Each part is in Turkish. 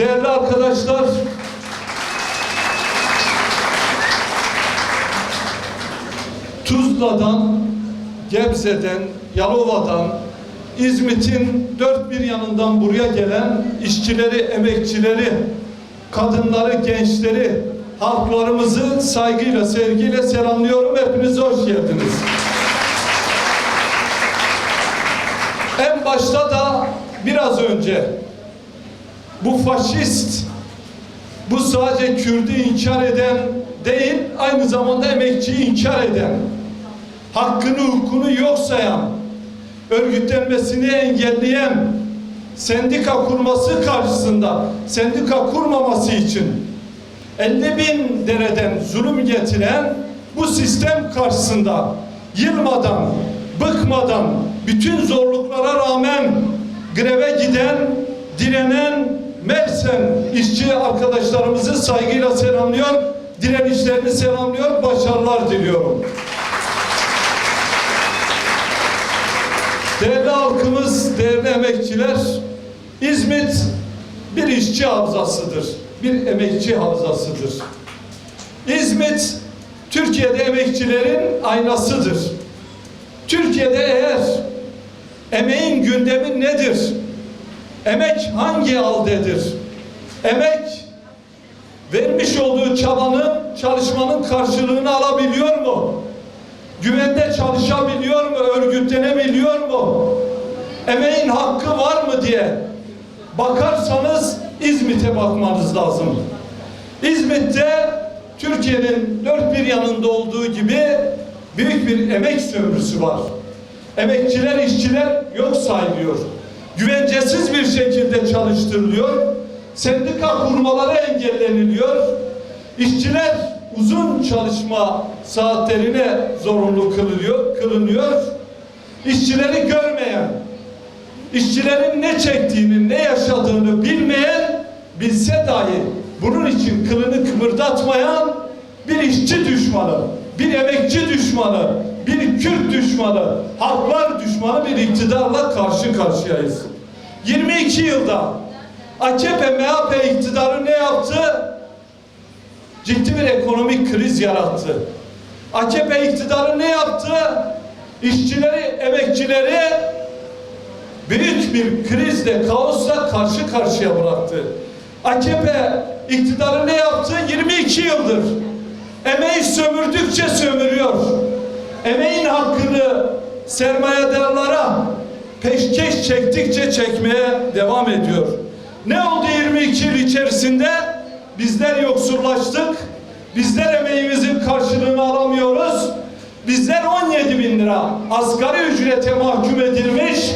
Değerli arkadaşlar, Tuzla'dan, Gebze'den, Yalova'dan, İzmit'in dört bir yanından buraya gelen işçileri, emekçileri, kadınları, gençleri, halklarımızı saygıyla, sevgiyle selamlıyorum. Hepinize hoş geldiniz. En başta da biraz önce bu faşist, bu sadece Kürt'ü inkar eden değil, aynı zamanda emekçiyi inkar eden, hakkını, hukukunu yok sayan, örgütlenmesini engelleyen, sendika kurması karşısında, sendika kurmaması için 50 bin dereden zulüm getiren bu sistem karşısında yılmadan, bıkmadan, bütün zorluklara rağmen greve giden, direnen Mersen işçi arkadaşlarımızı saygıyla selamlıyor, direnişlerini selamlıyor, başarılar diliyorum. Değerli halkımız, değerli emekçiler, İzmit bir işçi havzasıdır, bir emekçi havzasıdır. İzmit, Türkiye'de emekçilerin aynasıdır. Türkiye'de eğer emeğin gündemi nedir? Emek hangi aldedir? Emek vermiş olduğu çabanın, çalışmanın karşılığını alabiliyor mu? Güvende çalışabiliyor mu? Örgütlenebiliyor mu? Emeğin hakkı var mı diye bakarsanız İzmit'e bakmanız lazım. İzmit'te Türkiye'nin dört bir yanında olduğu gibi büyük bir emek sömürüsü var. Emekçiler, işçiler yok sayılıyor. Güvencesiz bir şekilde çalıştırılıyor. Sendika kurmaları engelleniliyor. İşçiler uzun çalışma saatlerine zorunlu kılınıyor, kılınıyor. İşçileri görmeyen, işçilerin ne çektiğini, ne yaşadığını bilmeyen, bilse dahi bunun için kılını kımırdatmayan bir işçi düşmanı, bir emekçi düşmanı, bir Kürt düşmanı, halklar düşmanı bir iktidarla karşı karşıyayız. 22 yılda AKP MHP iktidarı ne yaptı? Ciddi bir ekonomik kriz yarattı. AKP iktidarı ne yaptı? İşçileri, emekçileri büyük bir krizle, kaosla karşı karşıya bıraktı. AKP iktidarı ne yaptı? 22 yıldır. Emeği sömürdükçe sömürüyor. Emeğin hakkını sermayedarlara peşkeş çektikçe çekmeye devam ediyor. Ne oldu 22 yıl içerisinde? Bizler yoksullaştık. Bizler emeğimizin karşılığını alamıyoruz. Bizler 17 bin lira asgari ücrete mahkum edilmiş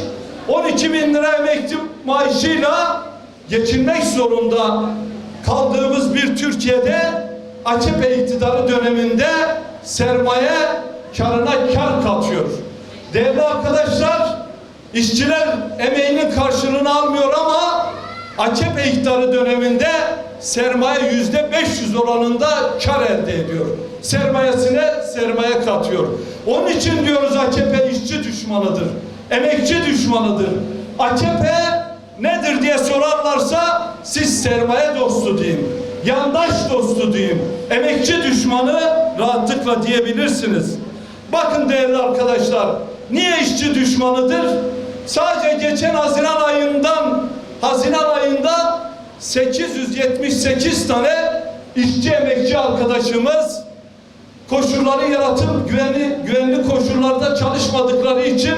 12 bin lira emekli maaşıyla geçinmek zorunda kaldığımız bir Türkiye'de AKP iktidarı döneminde sermaye karına kar katıyor. Değerli arkadaşlar, işçiler emeğinin karşılığını almıyor ama AKP iktidarı döneminde sermaye yüzde 500 oranında kar elde ediyor. Sermayesine sermaye katıyor. Onun için diyoruz AKP işçi düşmanıdır. Emekçi düşmanıdır. AKP nedir diye sorarlarsa siz sermaye dostu deyin. Yandaş dostu diyeyim. Emekçi düşmanı rahatlıkla diyebilirsiniz. Bakın değerli arkadaşlar, niye işçi düşmanıdır? Sadece geçen Haziran ayından Haziran ayında 878 tane işçi emekçi arkadaşımız koşulları yaratıp güvenli, güvenli koşullarda çalışmadıkları için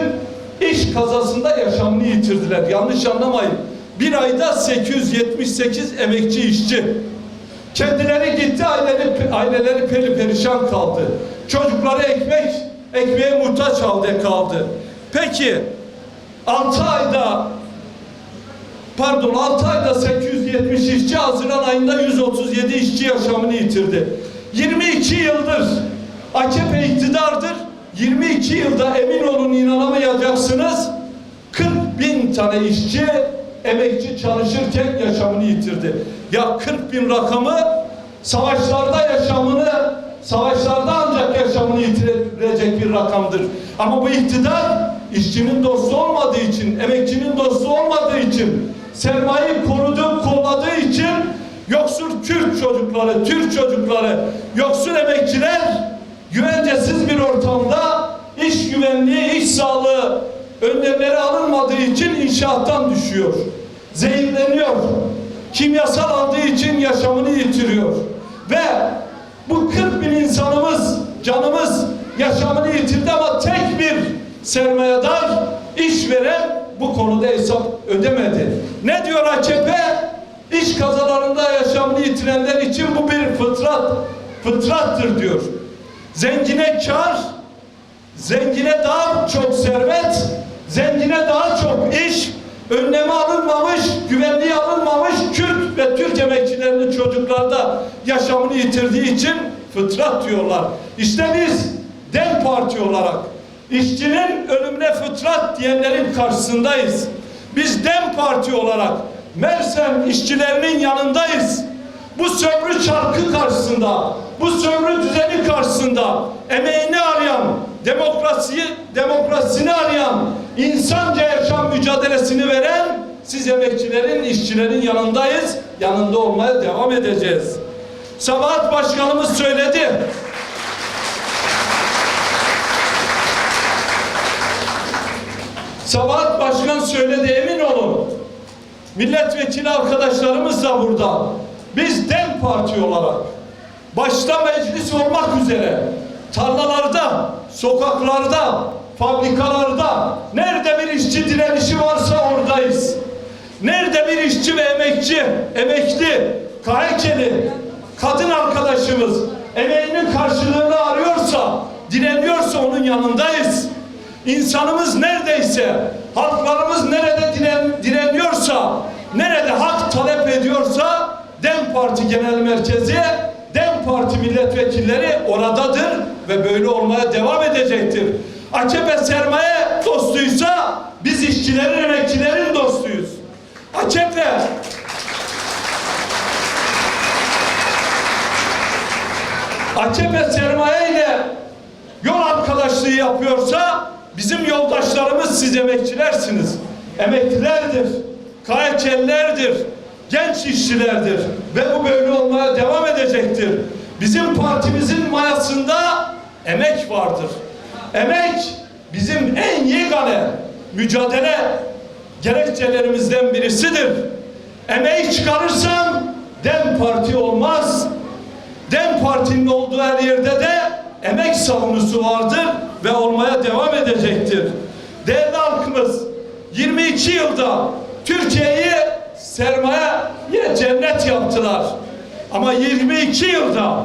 iş kazasında yaşamını yitirdiler. Yanlış anlamayın. Bir ayda 878 emekçi işçi. Kendileri gitti, aileleri, aileleri peri perişan kaldı. Çocukları ekmek, ekmeğe muhtaç halde kaldı. Peki, 6 ayda pardon 6 ayda 870 işçi Haziran ayında 137 işçi yaşamını yitirdi. 22 yıldır AKP iktidardır. 22 yılda emin olun inanamayacaksınız. 40 bin tane işçi emekçi çalışırken yaşamını yitirdi. Ya 40 bin rakamı savaşlarda yaşamını savaşlarda ancak yaşamını yitirebilecek bir rakamdır. Ama bu iktidar işçinin dostu olmadığı için, emekçinin dostu olmadığı için, sermayeyi koruduğu, kolladığı için Kürt çocukları, Türk çocukları, yoksul emekçiler güvencesiz bir ortamda iş güvenliği, iş sağlığı önlemleri alınmadığı için inşaattan düşüyor. Zehirleniyor. Kimyasal aldığı için yaşamını yitiriyor. Ve bu 40 bin insanımız, canımız yaşamını yitirdi ama tek bir sermayedar işveren bu konuda hesap ödemedi. Ne diyor AKP? İş kazalarında yaşamını yitirenler için bu bir fıtrat, fıtrattır diyor. Zengine kar, zengine daha çok servet, zengine daha çok iş, önlemi alınmamış, güvenliği alınmamış Kürt ve Türk emekçilerinin çocuklarda yaşamını yitirdiği için fıtrat diyorlar. İşte biz DEM Parti olarak işçinin ölümüne fıtrat diyenlerin karşısındayız. Biz DEM Parti olarak Mersen işçilerinin yanındayız. Bu sömürü çarkı karşısında, bu sömürü düzeni karşısında emeğini arayan, demokrasiyi, demokrasisini arayan, insanca yaşam mücadelesini veren siz emekçilerin, işçilerin yanındayız. Yanında olmaya devam edeceğiz. Sabahat Başkanımız söyledi. Sabahat Başkan söyledi emin olun. Milletvekili arkadaşlarımız da burada. Biz DEM Parti olarak başta meclis olmak üzere tarlalarda, sokaklarda, fabrikalarda nerede bir işçi direnişi varsa oradayız. Nerede bir işçi ve emekçi, emekli, KHK'li, kadın arkadaşımız emeğinin karşılığını arıyorsa, direniyorsa onun yanındayız. İnsanımız neredeyse, halklarımız nerede diren, direniyorsa, nerede hak talep ediyorsa DEM Parti Genel Merkezi, DEM Parti milletvekilleri oradadır ve böyle olmaya devam edecektir. AKP sermaye dostuysa biz işçilerin, emekçilerin dostuyuz. AKP AKP sermaye ile yol arkadaşlığı yapıyorsa bizim yoldaşlarımız siz emekçilersiniz. Emeklilerdir, KHK'lilerdir, genç işçilerdir ve bu böyle olmaya devam edecektir. Bizim partimizin mayasında emek vardır. Emek bizim en yegane mücadele gerekçelerimizden birisidir. Emeği çıkarırsam DEM Parti olmaz. DEM Parti'nin olduğu her yerde de emek savunusu vardır ve olmaya devam edecektir. Değerli halkımız 22 yılda Türkiye'yi sermaye cennet yaptılar. Ama 22 yılda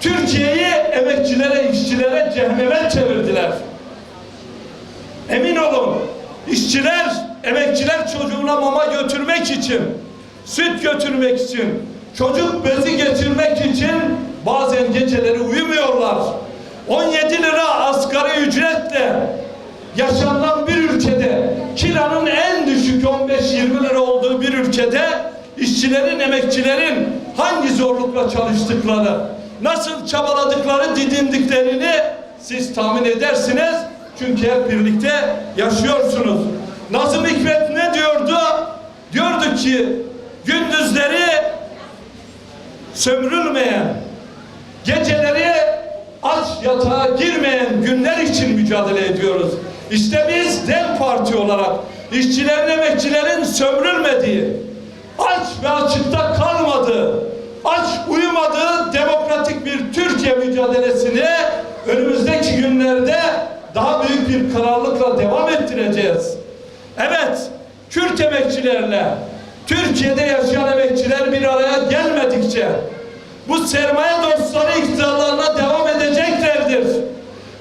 Türkiye'yi emekçilere, işçilere cehenneme çevirdiler. Emin olun işçiler, emekçiler çocuğuna mama götürmek için, süt götürmek için, çocuk bezi getirmek için bazen geceleri uyumuyorlar. 17 lira asgari ücretle yaşanan bir ülkede kiranın en düşük 15-20 lira olduğu bir ülkede işçilerin, emekçilerin hangi zorlukla çalıştıkları, nasıl çabaladıkları, didindiklerini siz tahmin edersiniz. Çünkü hep birlikte yaşıyorsunuz. Nazım Hikmet ne diyordu? Diyordu ki gündüzleri sömürülmeyen, geceleri aç yatağa girmeyen günler için mücadele ediyoruz. İşte biz DEM Parti olarak işçilerin, emekçilerin sömürülmediği, aç ve açıkta kalmadığı, aç uyumadığı demokratik bir Türkiye mücadelesini önümüzdeki günlerde daha büyük bir kararlılıkla devam ettireceğiz. Evet, Kürt emekçilerle Türkiye'de yaşayan emekçiler bir araya gelmedikçe bu sermaye dostları iktidarlarına devam edeceklerdir.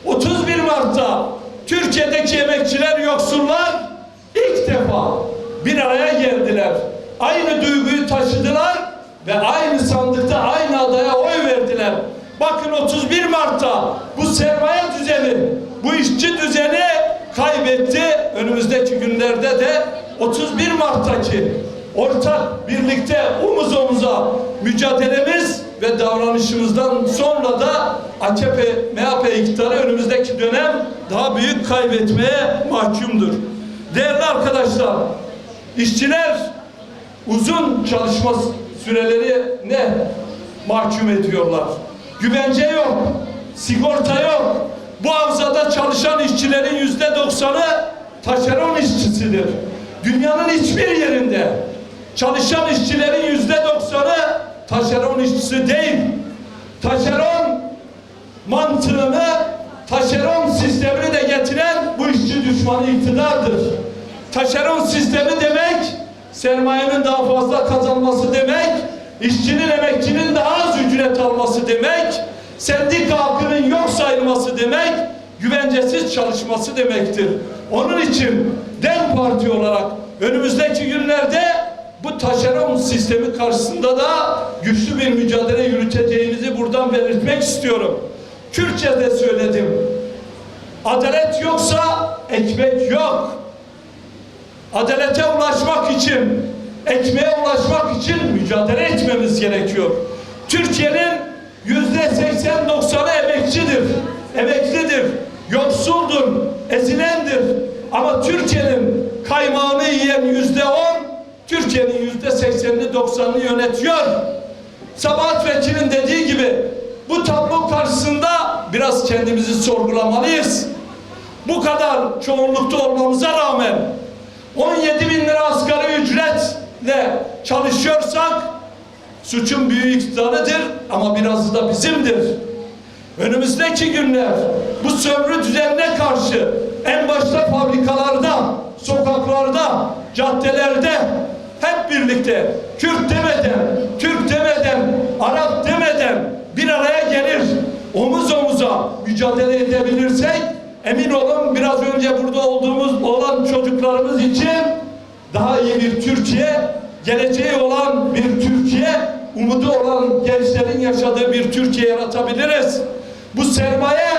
31 Mart'ta Türkiye'deki emekçiler, yoksullar ilk defa bir araya geldiler. Aynı duyguyu taşıdılar ve aynı sandıkta aynı adaya oy verdiler. Bakın 31 Mart'ta bu sermaye düzeni, bu işçi düzeni kaybetti. Önümüzdeki günlerde de 31 Mart'taki ortak birlikte omuz omuza mücadelemiz ve davranışımızdan sonra da AKP, MHP iktidarı önümüzdeki dönem daha büyük kaybetmeye mahkumdur. Değerli arkadaşlar, işçiler uzun çalışma süreleri ne mahkum ediyorlar. Güvence yok, sigorta yok. Bu havzada çalışan işçilerin yüzde doksanı taşeron işçisidir. Dünyanın hiçbir yerinde çalışan işçilerin yüzde doksanı taşeron işçisi değil. Taşeron mantığını, taşeron sistemini de getiren bu işçi düşmanı iktidardır. Taşeron sistemi demek, sermayenin daha fazla kazanması demek, işçinin, emekçinin daha az ücret alması demek, sendika hakkının yok sayılması demek, güvencesiz çalışması demektir. Onun için DEM Parti olarak önümüzdeki günlerde bu taşeron sistemi karşısında da güçlü bir mücadele yürüteceğimizi buradan belirtmek istiyorum. Kürtçe'de söyledim. Adalet yoksa ekmek yok. Adalete ulaşmak için, ekmeğe ulaşmak için mücadele etmemiz gerekiyor. Türkiye'nin yüzde seksen doksanı emekçidir, emeklidir, yoksuldur, ezilendir. Ama Türkiye'nin kaymağını yiyen yüzde on, Türkiye'nin yüzde seksenini doksanını yönetiyor. Sabahat Vekil'in dediği gibi bu tablo karşısında biraz kendimizi sorgulamalıyız. Bu kadar çoğunlukta olmamıza rağmen 17 bin lira asgari ücretle çalışıyorsak suçun büyük iktidarıdır ama birazı da bizimdir. Önümüzdeki günler bu sömürü düzenine karşı en başta fabrikalarda, sokaklarda, caddelerde hep birlikte Kürt demeden, Türk demeden, Arap demeden bir araya gelir. Omuz omuza mücadele edebilirsek emin olun biraz önce burada olduğumuz olan çocuklarımız için daha iyi bir Türkiye, geleceği olan bir Türkiye, umudu olan gençlerin yaşadığı bir Türkiye yaratabiliriz. Bu sermaye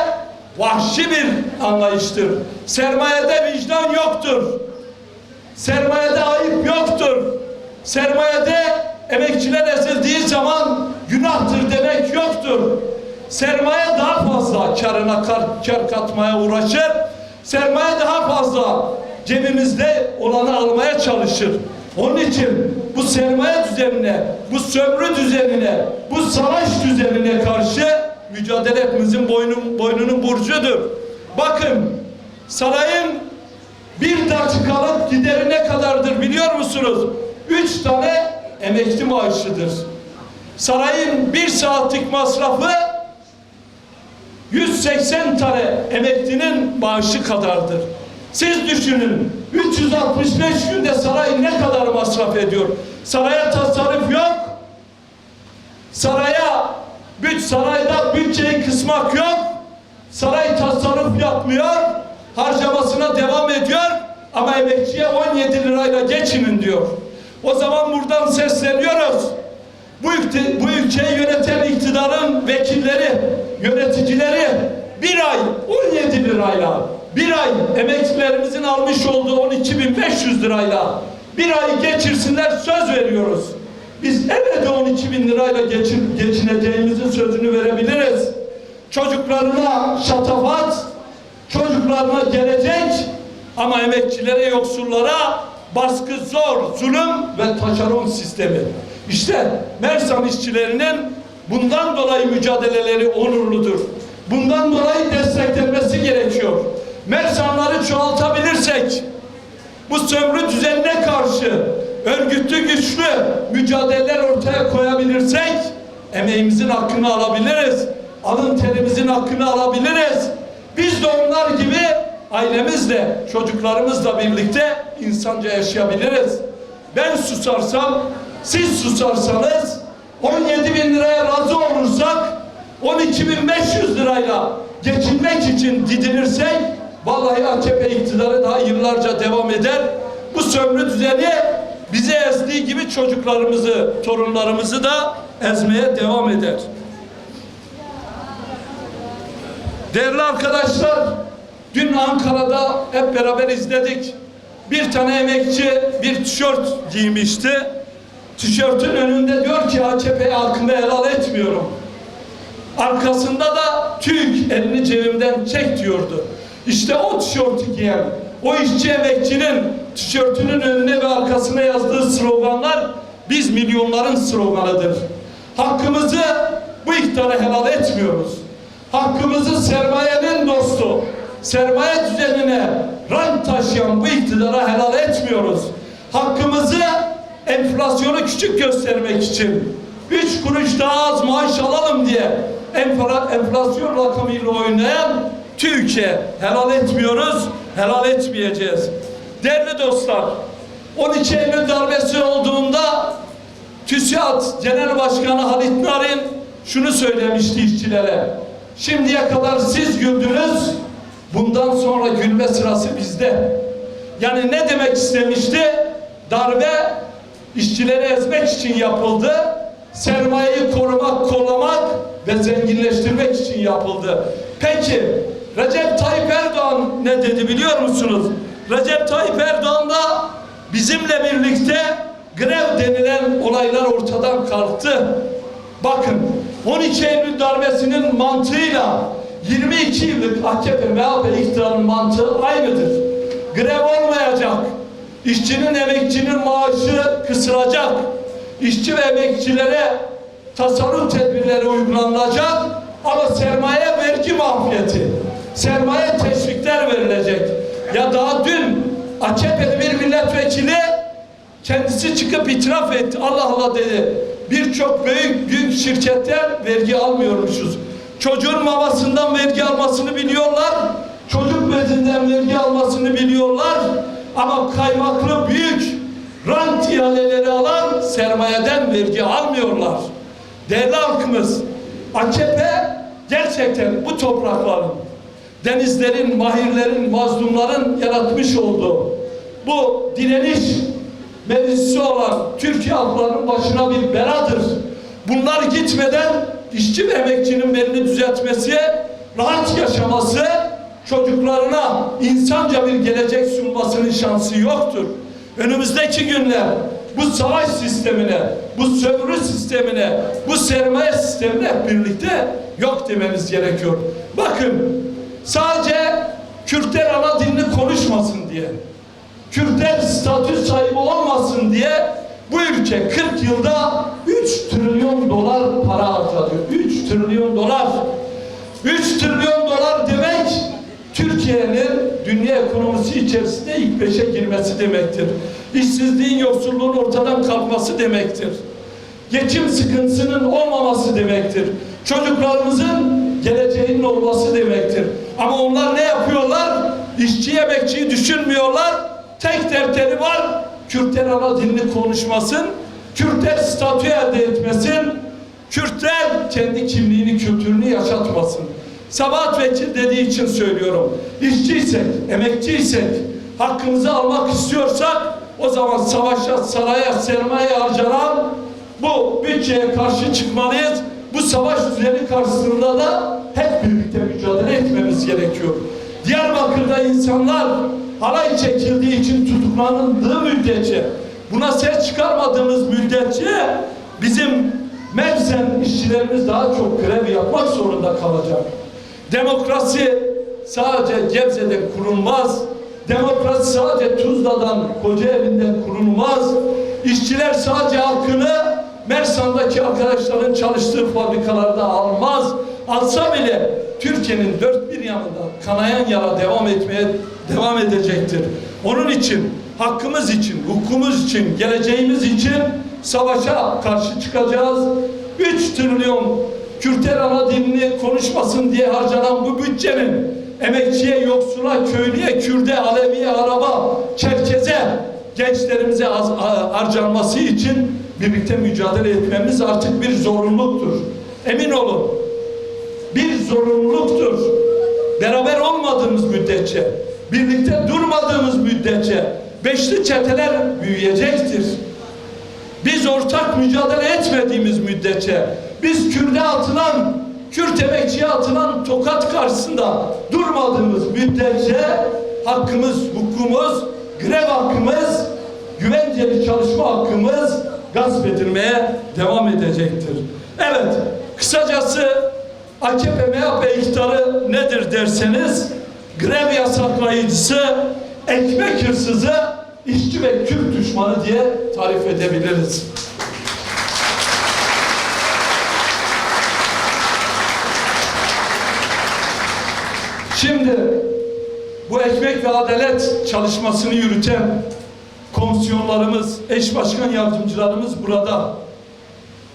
vahşi bir anlayıştır. Sermayede vicdan yoktur. Sermayede ayıp yoktur. Sermayede emekçiler ezildiği zaman günahtır demek yoktur. Sermaye daha fazla karına kar, kar katmaya uğraşır. Sermaye daha fazla cebimizde olanı almaya çalışır. Onun için bu sermaye düzenine, bu sömürü düzenine, bu savaş düzenine karşı mücadele etmemizin boynun, boynunun burcudur. Bakın sarayın bir dakikalık gideri ne kadardır biliyor musunuz? Üç tane emekli maaşıdır. Sarayın bir saatlik masrafı 180 tane emeklinin maaşı kadardır. Siz düşünün 365 günde saray ne kadar masraf ediyor? Saraya tasarruf yok. Saraya büt sarayda bütçeyi kısmak yok. Saray tasarruf yapmıyor. Harcamasına devam ediyor. Ama emekçiye 17 lirayla geçinin diyor. O zaman buradan sesleniyoruz. Bu, ülke, bu ülkeyi yöneten iktidarın vekilleri, yöneticileri bir ay 17 lirayla, bir ay emeklilerimizin almış olduğu 12.500 lirayla bir ay geçirsinler söz veriyoruz. Biz evde 12 bin lirayla geçin, geçineceğimizin sözünü verebiliriz. Çocuklarına şatafat, çocuklarına gelecek ama emekçilere, yoksullara baskı zor, zulüm ve taşeron sistemi. İşte Mersan işçilerinin bundan dolayı mücadeleleri onurludur. Bundan dolayı desteklenmesi gerekiyor. Mersanları çoğaltabilirsek, bu sömürü düzenine karşı örgütlü güçlü mücadeleler ortaya koyabilirsek emeğimizin hakkını alabiliriz. Alın terimizin hakkını alabiliriz. Biz de onlar gibi ailemizle, çocuklarımızla birlikte insanca yaşayabiliriz. Ben susarsam, siz susarsanız 17 bin liraya razı olursak 12.500 lirayla geçinmek için didinirsek vallahi AKP iktidarı daha yıllarca devam eder. Bu sömürü düzeni bizi ezdiği gibi çocuklarımızı, torunlarımızı da ezmeye devam eder. Değerli arkadaşlar, dün Ankara'da hep beraber izledik. Bir tane emekçi bir tişört giymişti. Tişörtün önünde diyor ki AKP'ye hakkımı helal etmiyorum. Arkasında da TÜİK elini cebimden çek diyordu. İşte o tişörtü giyen, o işçi emekçinin tişörtünün önüne ve arkasına yazdığı sloganlar biz milyonların sloganıdır. Hakkımızı bu iktidara helal etmiyoruz. Hakkımızı sermayenin dostu, sermaye düzenine rank taşıyan bu iktidara helal etmiyoruz. Hakkımızı enflasyonu küçük göstermek için üç kuruş daha az maaş alalım diye enfla- enflasyon rakamıyla oynayan Türkiye helal etmiyoruz, helal etmeyeceğiz. Değerli dostlar, 12 Eylül darbesi olduğunda TÜSİAD Genel Başkanı Halit Narin şunu söylemişti işçilere. Şimdiye kadar siz güldünüz, bundan sonra gülme sırası bizde. Yani ne demek istemişti? Darbe işçileri ezmek için yapıldı. Sermayeyi korumak, kollamak ve zenginleştirmek için yapıldı. Peki Recep Tayyip Erdoğan ne dedi biliyor musunuz? Recep Tayyip Erdoğan da bizimle birlikte grev denilen olaylar ortadan kalktı. Bakın 12 Eylül darbesinin mantığıyla 22 yıllık AKP MHP iktidarının mantığı aynıdır. Grev olmayacak. İşçinin emekçinin maaşı kısılacak. İşçi ve emekçilere tasarruf tedbirleri uygulanacak ama sermaye vergi mahfiyeti, sermaye teşvikler verilecek. Ya daha dün AKP'li bir milletvekili kendisi çıkıp itiraf etti. Allah Allah dedi. Birçok büyük büyük şirketler vergi almıyormuşuz. Çocuğun mamasından vergi almasını biliyorlar. Çocuk bezinden vergi almasını biliyorlar. Ama kaymaklı büyük rant ihaleleri alan sermayeden vergi almıyorlar. Değerli halkımız, AKP gerçekten bu toprakların, denizlerin, mahirlerin, mazlumların yaratmış olduğu bu direniş meclisi olan Türkiye halklarının başına bir beladır. Bunlar gitmeden işçi ve emekçinin belini düzeltmesi, rahat yaşaması, çocuklarına insanca bir gelecek sunmasının şansı yoktur. Önümüzdeki günler bu savaş sistemine, bu sömürü sistemine, bu sermaye sistemine birlikte yok dememiz gerekiyor. Bakın sadece Kürtler ana dilini konuşmasın diye, Kürtler statü sahibi olmasın diye bu ülke 40 yılda 3 trilyon dolar para harcadı. 3 trilyon dolar. 3 trilyon dolar demek Türkiye'nin dünya ekonomisi içerisinde ilk beşe girmesi demektir. İşsizliğin, yoksulluğun ortadan kalkması demektir. Geçim sıkıntısının olmaması demektir. Çocuklarımızın geleceğinin olması demektir. Ama onlar ne yapıyorlar? İşçi emekçiyi düşünmüyorlar. Tek dertleri var. Kürtler ana dilini konuşmasın. Kürtler statü elde etmesin. Kürtler kendi kimliğini, kültürünü yaşatmasın. Sabahat Vekil dediği için söylüyorum. İşçiysek, emekçiysek, hakkımızı almak istiyorsak o zaman savaşa, saraya, sermaye harcanan bu bütçeye karşı çıkmalıyız. Bu savaş düzeni karşısında da hep birlikte mücadele etmemiz gerekiyor. Diyarbakır'da insanlar halay çekildiği için tutuklanıldığı müddetçe, buna ses çıkarmadığımız müddetçe bizim Mersen işçilerimiz daha çok grev yapmak zorunda kalacak. Demokrasi sadece Gebze'de kurulmaz. Demokrasi sadece Tuzla'dan, Kocaeli'nden kurulmaz. İşçiler sadece hakkını Mersan'daki arkadaşların çalıştığı fabrikalarda almaz. Alsa bile Türkiye'nin dört bir yanında kanayan yara devam etmeye devam edecektir. Onun için hakkımız için, hukukumuz için, geleceğimiz için savaşa karşı çıkacağız. 3 trilyon Kürtler ana dilini konuşmasın diye harcanan bu bütçenin emekçiye, yoksula, köylüye, Kürde, Aleviye, Araba, Çerkeze gençlerimize harcanması için birlikte mücadele etmemiz artık bir zorunluluktur. Emin olun bir zorunluluktur. Beraber olmadığımız müddetçe, birlikte durmadığımız müddetçe beşli çeteler büyüyecektir. Biz ortak mücadele etmediğimiz müddetçe, biz Kürt'e atılan, Kürt emekçiye atılan tokat karşısında durmadığımız müddetçe hakkımız, hukukumuz, grev hakkımız, güvenceli çalışma hakkımız gasp edilmeye devam edecektir. Evet, kısacası AKP MHP iktidarı nedir derseniz grev yasaklayıcısı, ekmek hırsızı, işçi ve Kürt düşmanı diye tarif edebiliriz. Şimdi bu ekmek ve adalet çalışmasını yürüten komisyonlarımız, eş başkan yardımcılarımız burada.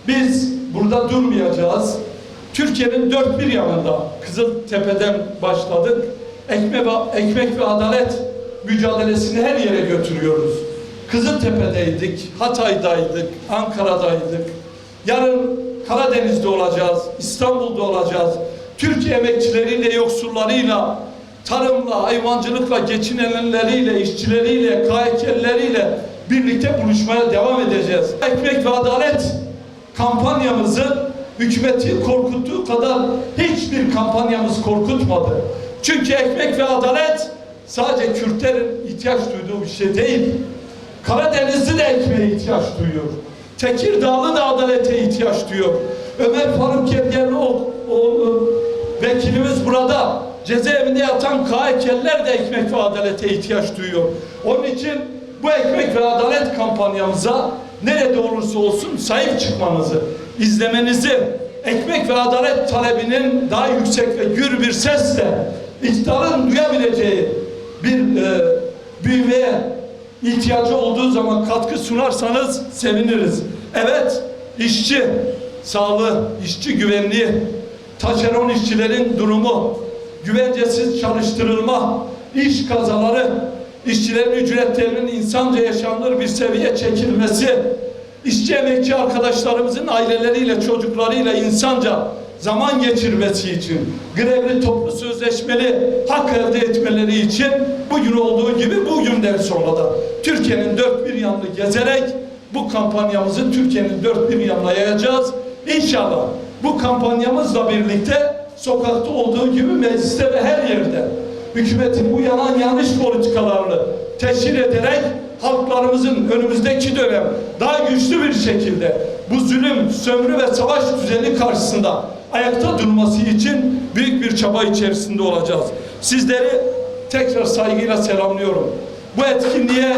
Biz burada durmayacağız. Türkiye'nin dört bir yanında Kızıltepe'den başladık. Ekmek ve, ekmek ve adalet mücadelesini her yere götürüyoruz. Kızıltepe'deydik, Hatay'daydık, Ankara'daydık. Yarın Karadeniz'de olacağız, İstanbul'da olacağız. Türkiye emekçileriyle, yoksullarıyla, tarımla, hayvancılıkla, geçinenleriyle, işçileriyle, KHK'lileriyle birlikte buluşmaya devam edeceğiz. Ekmek ve adalet kampanyamızı hükümeti korkuttuğu kadar hiçbir kampanyamız korkutmadı. Çünkü ekmek ve adalet sadece Kürtlerin ihtiyaç duyduğu bir şey değil. Karadenizli de ekmeğe ihtiyaç duyuyor. Tekirdağlı da adalete ihtiyaç duyuyor. Ömer Faruk Gergerlioğlu vekilimiz burada. Cezaevinde yatan KHK'liler de ekmek ve adalete ihtiyaç duyuyor. Onun için bu ekmek ve adalet kampanyamıza nerede olursa olsun sahip çıkmanızı, izlemenizi, ekmek ve adalet talebinin daha yüksek ve gür bir sesle iktidarın duyabileceği bir e, büyümeye ihtiyacı olduğu zaman katkı sunarsanız seviniriz. Evet, işçi sağlığı, işçi güvenliği, taşeron işçilerin durumu, güvencesiz çalıştırılma, iş kazaları, işçilerin ücretlerinin insanca yaşanılır bir seviye çekilmesi, işçi emekçi arkadaşlarımızın aileleriyle, çocuklarıyla insanca zaman geçirmesi için, grevli toplu sözleşmeli hak elde etmeleri için bugün olduğu gibi bugünden sonra da Türkiye'nin dört bir yanını gezerek bu kampanyamızı Türkiye'nin dört bir yanına yayacağız. İnşallah bu kampanyamızla birlikte sokakta olduğu gibi mecliste ve her yerde hükümetin bu yalan yanlış politikalarını teşhir ederek halklarımızın önümüzdeki dönem daha güçlü bir şekilde bu zulüm, sömürü ve savaş düzeni karşısında ayakta durması için büyük bir çaba içerisinde olacağız. Sizleri tekrar saygıyla selamlıyorum. Bu etkinliğe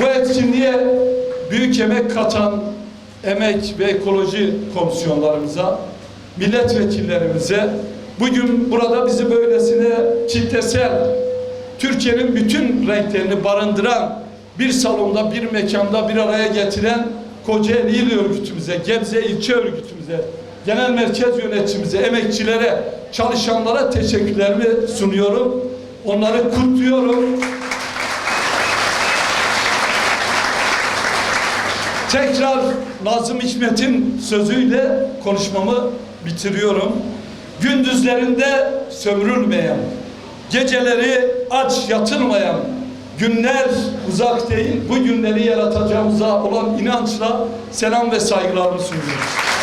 Bu etkinliğe büyük emek katan emek ve ekoloji komisyonlarımıza, milletvekillerimize, bugün burada bizi böylesine kitlesel, Türkiye'nin bütün renklerini barındıran bir salonda, bir mekanda bir araya getiren Kocaeli İl Örgütümüze, Gebze İlçe Örgütümüze, Genel Merkez Yöneticimize, emekçilere, çalışanlara teşekkürlerimi sunuyorum. Onları kutluyorum. Tekrar Nazım Hikmet'in sözüyle konuşmamı bitiriyorum. Gündüzlerinde sömürülmeyen, geceleri aç yatılmayan günler uzak değil. Bu günleri yaratacağımıza olan inançla selam ve saygılarımı sunuyorum.